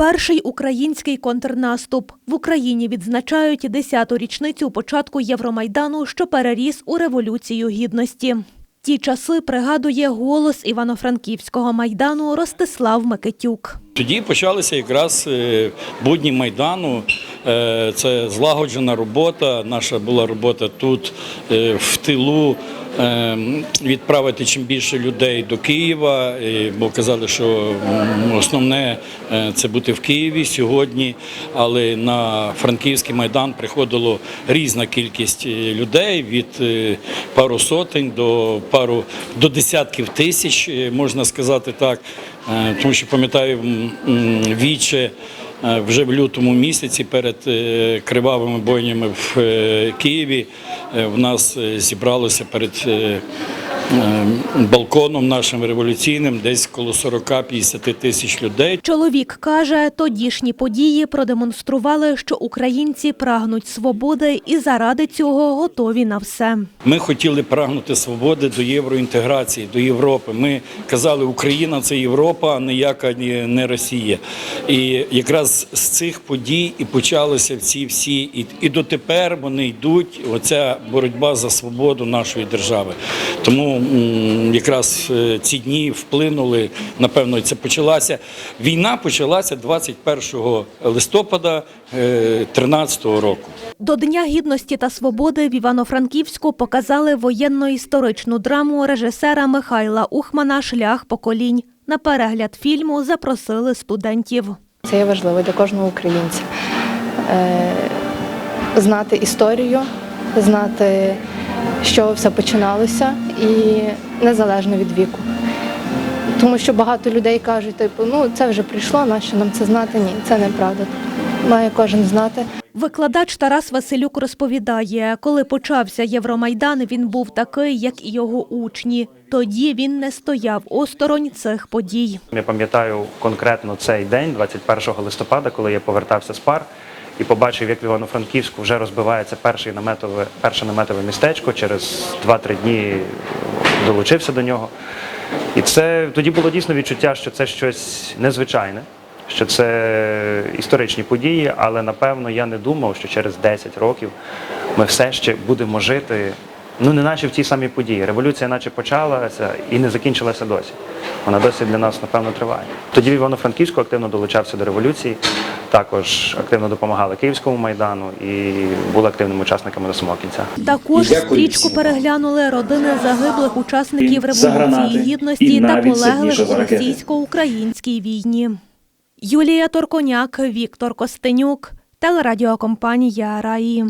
Перший український контрнаступ в Україні відзначають 10-ту річницю початку Євромайдану, що переріс у революцію гідності. Ті часи пригадує голос Івано-Франківського майдану Ростислав Микитюк. Тоді почалися якраз е, будні майдану. Е, Це злагоджена робота. Наша була робота тут е, в тилу. Е, Відправити чим більше людей до Києва, бо казали, що основне е, це бути в Києві сьогодні. Але на Франківський майдан приходило різна кількість е, людей від е, пару сотень до пару до десятків тисяч, можна сказати так. Тому що пам'ятаю віче вже в лютому місяці перед е, кривавими бойнями в е, Києві. е, В нас е, зібралося перед е, е, балконом нашим революційним десь коло 40-50 тисяч людей. Чоловік каже, тодішні події продемонстрували, що українці прагнуть свободи і заради цього готові на все. Ми хотіли прагнути свободи до євроінтеграції, до Європи. Ми казали, Україна це Європа, а ніяка ні- не Росія. І якраз з цих подій і почалися ці всі, і, і дотепер вони йдуть. Оця боротьба за свободу нашої держави. Тому якраз е, ці дні вплинули. Напевно, це почалася війна. Почалася 21 листопада 2013 року. До Дня гідності та свободи в Івано-Франківську показали воєнно-історичну драму режисера Михайла Ухмана Шлях поколінь. На перегляд фільму запросили студентів. Це є важливо для кожного українця. Е, знати історію, знати, з чого все починалося, і незалежно від віку. Тому що багато людей кажуть, типу, ну це вже прийшло, нащо нам це знати? Ні, це неправда. Має кожен знати. Викладач Тарас Василюк розповідає, коли почався Євромайдан, він був такий, як і його учні. Тоді він не стояв осторонь цих подій. Я пам'ятаю конкретно цей день, 21 листопада, коли я повертався з пар і побачив, як в Івано-Франківську вже розбивається перший наметове, перше наметове містечко. Через 2-3 дні долучився до нього. І це тоді було дійсно відчуття, що це щось незвичайне, що це історичні події, але напевно я не думав, що через 10 років ми все ще будемо жити. Ну, не наче в тій самій події. Революція наче почалася і не закінчилася досі. Вона досі для нас, напевно, триває. Тоді в Івано-Франківську активно долучався до революції, також активно допомагали Київському майдану і були активними учасниками до самого кінця. Також стрічку переглянули родини загиблих учасників Революції Гідності та полеглих у російсько-українській війні. Юлія Торконяк, Віктор Костенюк, телерадіокомпанія Раї.